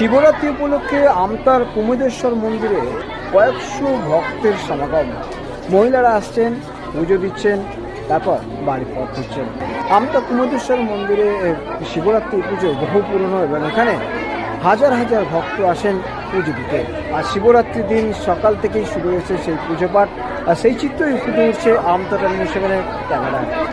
শিবরাত্রি উপলক্ষে আমতার কুমুদেশ্বর মন্দিরে কয়েকশো ভক্তের সমাগম। মহিলারা আসছেন, পুজো দিচ্ছেন, তারপর বাড়ি পথ হচ্ছেন আমতা কুমুদেশ্বর মন্দিরে শিবরাত্রি পুজো বহু পুরনো এবং এখানে হাজার হাজার ভক্ত আসেন পুজো দিতে। আর শিবরাত্রির দিন সকাল থেকেই শুরু হয়েছে সেই পুজো পাঠ। আর সেই চিত্রই ফুটে উঠছে আমতাটা টার্মিনাল সেভেনের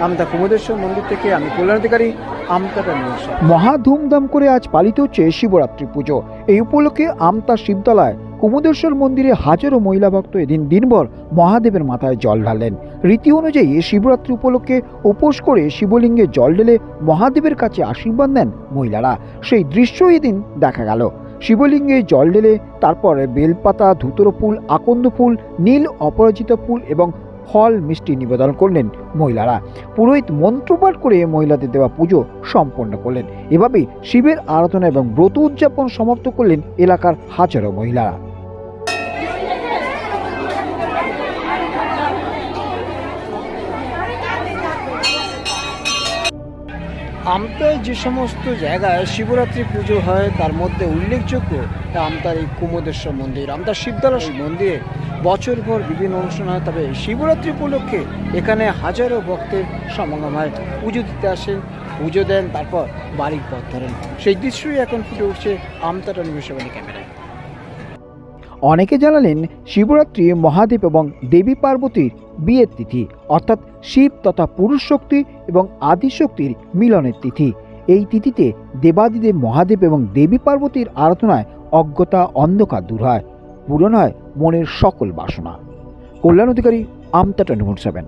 আমতা কুমদেশ্বর মন্দির থেকে আমি কল্যাণাধিকারী আমতাটা টার্মিনাল মহা ধুমধাম করে আজ পালিত হচ্ছে শিবরাত্রি পুজো। এই উপলক্ষে আমতা শিবতলায় কুমুদেশ্বর মন্দিরে হাজারো মহিলা ভক্ত এদিন দিনভর মহাদেবের মাথায় জল ঢালেন। রীতি অনুযায়ী শিবরাত্রি উপলক্ষে উপোস করে শিবলিঙ্গে জল ঢেলে মহাদেবের কাছে আশীর্বাদ নেন মহিলারা। সেই দৃশ্য এদিন দেখা গেল। শিবলিঙ্গে জল ঢেলে তারপরে বেলপাতা, ধুতরো ফুল, আকন্দ ফুল, নীল অপরাজিতা ফুল এবং ফল মিষ্টি নিবেদন করলেন মহিলারা। পুরোহিত মন্ত্রপাঠ করে মহিলাদের দেওয়া পুজো সম্পন্ন করলেন। এভাবেই শিবের আরাধনা এবং ব্রত উদযাপন সমাপ্ত করলেন এলাকার হাজারো মহিলারা। আমতায় যে সমস্ত জায়গায় শিবরাত্রি পুজো হয়, তার মধ্যে উল্লেখযোগ্য তা আমতার এই কুমোদেশ্বর মন্দির। আমতার শিবতলা সেই মন্দিরে বছরভর বিভিন্ন অনুষ্ঠান হয়, তবে শিবরাত্রি উপলক্ষে এখানে হাজারো ভক্তের সমাগম হয়। পুজো দিতে আসেন, পুজো দেন, তারপর বাড়ির পথ ধরেন। সেই দৃশ্যই এখন ফুটে উঠছে আমতাটা নিবেশবাণী ক্যামেরায়। অনেকে জানালেন শিবরাত্রি মহাদেব এবং দেবী পার্বতীর বিয়ের তিথি, অর্থাৎ শিব তথা পুরুষ শক্তি এবং আদিশক্তির মিলনের তিথি। এই তিথিতে দেবাদিদেব মহাদেব এবং দেবী পার্বতীর আরাধনায় অজ্ঞতা, অন্ধকার দূর হয়। পূরণ হয় মনের সকল বাসনা। কল্যাণ অধিকারী, আমতাটা নিমন সেভেন।